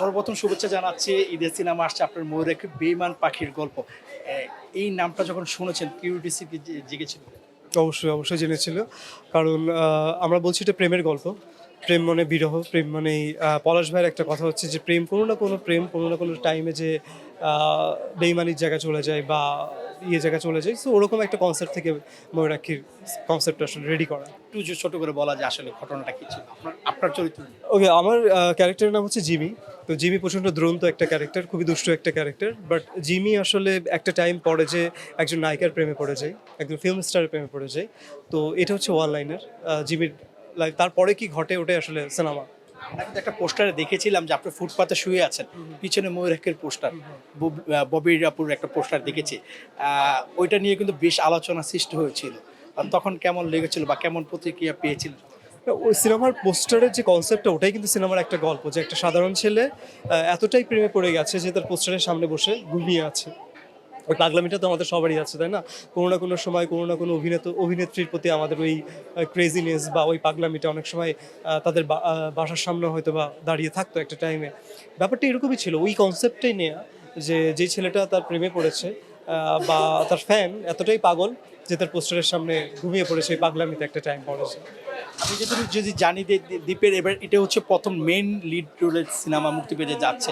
সর্বপ্রথম শুভেচ্ছা জানাচ্ছি ঈদের সিনেমা আসছে আপনার ময়ূর একটি বেইমান পাখির গল্প। এই নামটা যখন শুনেছেন কিউরিটিসি জেগেছিল? অবশ্যই অবশ্যই জেনেছিল। কারণ আমরা বলছি এটা প্রেমের গল্প। প্রেম মানে বিরহ, প্রেম মানে পলাশ ভাইয়ের একটা কথা হচ্ছে যে, প্রেম কোনো না কোনো, প্রেম কোনো না কোনো টাইমে যে বেইমানির জায়গায় চলে যায় বা ইয়ে জায়গায় চলে যায়। সো ওরকম একটা কনসেপ্ট থেকে ময়ূরাক্ষীর কনসেপ্টটা আসলে রেডি করা। একটু ছোট করে বলা যায় আসলে ঘটনাটা কি ছিল? আপনার চরিত্র ওকে আমার ক্যারেক্টারের নাম হচ্ছে জিমি। তো জিমি প্রচণ্ড দ্রন্ত একটা ক্যারেক্টার খুবই দুষ্ট একটা ক্যারেক্টার বাট জিমি আসলে একটা টাইম পরে যে একজন নায়িকার প্রেমে পড়ে যায় একজন ফিল্ম স্টারের প্রেমে পড়ে যায়। তো এটা হচ্ছে ওয়ান লাইনার জিমির লাইফ তারপরে কি ঘটে ওটাই আসলে সিনেমা আমরা কিন্তু একটা পোস্টারে দেখেছিলাম যে আপনি ফুটপাতে শুয়ে আছেন, পিছনে ময়ূরের পোস্টার। ববি রাপুর একটা পোস্টার দেখেছি। ওইটা নিয়ে কিন্তু বেশ আলোচনা সৃষ্টি হয়েছিল। তখন কেমন লেগেছিল বা কেমন প্রতিক্রিয়া পেয়েছিল? ওই সিনেমার পোস্টারের যে কনসেপ্টটা ওটাই কিন্তু সিনেমার একটা গল্প যে একটা সাধারণ ছেলে এতটাই প্রেমে পড়ে গেছে যে তার পোস্টারের সামনে বসে ঘুমিয়ে আছে। ওই পাগলামিটা তো আমাদের সবারই আছে, তাই না? কোনো না কোনো সময় কোনো না কোনো অভিনেত, অভিনেত্রীর প্রতি আমাদের ওই ক্রেজিনেস বা ওই পাগলামিটা অনেক সময় তাদের বাসার সামনে হয়তো বা দাঁড়িয়ে থাকতো একটা টাইমে ব্যাপারটা এরকমই ছিল। ওই কনসেপ্টটাই নেয়া যে যে ছেলেটা তার প্রেমে পড়েছে বা তার ফ্যান এতটাই পাগল যে তার পোস্টারের সামনে ঘুমিয়ে পড়েছে ওই পাগলামিতে একটা টাইম পড়েছে। আমি যদি যদি জানি যে দ্বীপের এবার এটা হচ্ছে প্রথম মেন লিড রোলের সিনেমা মুক্তি পেতে যাচ্ছে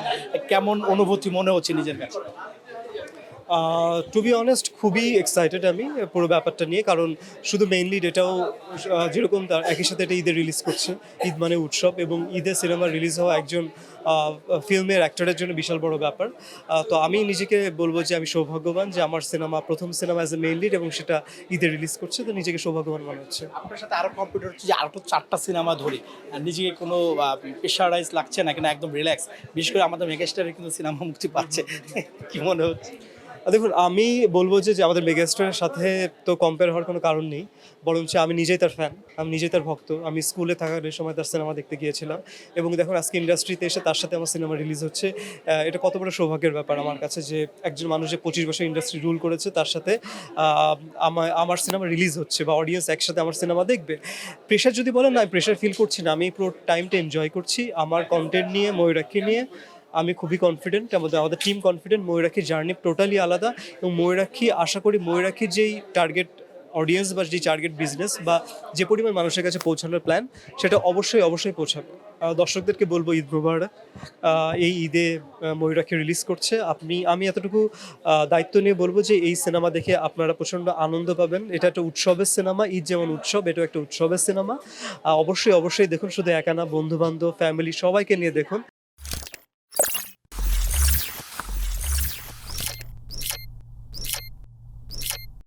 কেমন অনুভূতি মনে হচ্ছে নিজের কাছে? টু বি অনেস্ট খুবই এক্সাইটেড আমি পুরো ব্যাপারটা নিয়ে, কারণ শুধু মেইনলি এটাও যেরকম তার একই সাথে এটা ঈদে রিলিজ করছে, ঈদ মানে উৎসব এবং ঈদের সিনেমা রিলিজ হওয়া একজন ফিল্মের অ্যাক্টরের জন্য বিশাল বড় ব্যাপার। তো আমি নিজেকে বলব যে আমি সৌভাগ্যবান যে আমার সিনেমা প্রথম cinema as a main lead এবং সেটা ঈদে রিলিজ করছে, তো নিজেকে সৌভাগ্যবান মনে হচ্ছে। আপনার সাথে আরও কম্পিউটার হচ্ছে যে আরও তো চারটা সিনেমা ধরি। নিজেকে কোনো প্রেশারাইজ লাগছে না, কিনা একদম রিল্যাক্স বিশেষ করে আমাদের মেগাস্টারের কিন্তু সিনেমা মুক্তি পাচ্ছে। কি মনে হচ্ছে? দেখুন, আমি বলব যে আমাদের মেগাস্টারের সাথে তো কম্পেয়ার হওয়ার কোনো কারণ নেই। বরঞ্চ আমি নিজেই তার ফ্যান আমি নিজেই তার ভক্ত। আমি স্কুলে থাকার সময় তার সিনেমা দেখতে গিয়েছিলাম। এবং দেখুন, আজকে ইন্ডাস্ট্রিতে এসে তার সাথে আমার সিনেমা রিলিজ হচ্ছে। এটা কত বড় সৌভাগ্যের ব্যাপার আমার কাছে যে, একজন মানুষ যে পঁচিশ বছর ইন্ডাস্ট্রি রুল করেছে, তার সাথে আমার আমার সিনেমা রিলিজ হচ্ছে বা অডিয়েন্স একসাথে আমার সিনেমা দেখবে। প্রেশার যদি বলেন, না প্রেশার ফিল করছি না। আমি পুরো টাইমটা এনজয় করছি। আমার কন্টেন্ট নিয়ে ময়ূরাক্ষী নিয়ে আমি খুবই কনফিডেন্ট আমাদের আমাদের টিম কনফিডেন্ট ময়ূরাক্ষীর জার্নি টোটালি আলাদা এবং ময়ূরাক্ষী আশা করি ময়ূরাক্ষীর যেই টার্গেট অডিয়েন্স বা যে টার্গেট বিজনেস বা যে পরিমাণ মানুষের কাছে পৌঁছানোর প্ল্যান সেটা অবশ্যই অবশ্যই পৌঁছাবে। দর্শকদেরকে বলব ঈদ মুবারক। এই ঈদে আহ, ময়ূরাক্ষী রিলিজ করছে। আপনি আমি এতটুকু দায়িত্ব নিয়ে বলব যে এই সিনেমা দেখে আপনারা প্রচণ্ড আনন্দ পাবেন। এটা একটা উৎসবের সিনেমা ঈদ যেমন উৎসব এটাও একটা উৎসবের সিনেমা অবশ্যই অবশ্যই দেখুন শুধু একানা বন্ধু বান্ধব ফ্যামিলি সবাইকে নিয়ে দেখুন।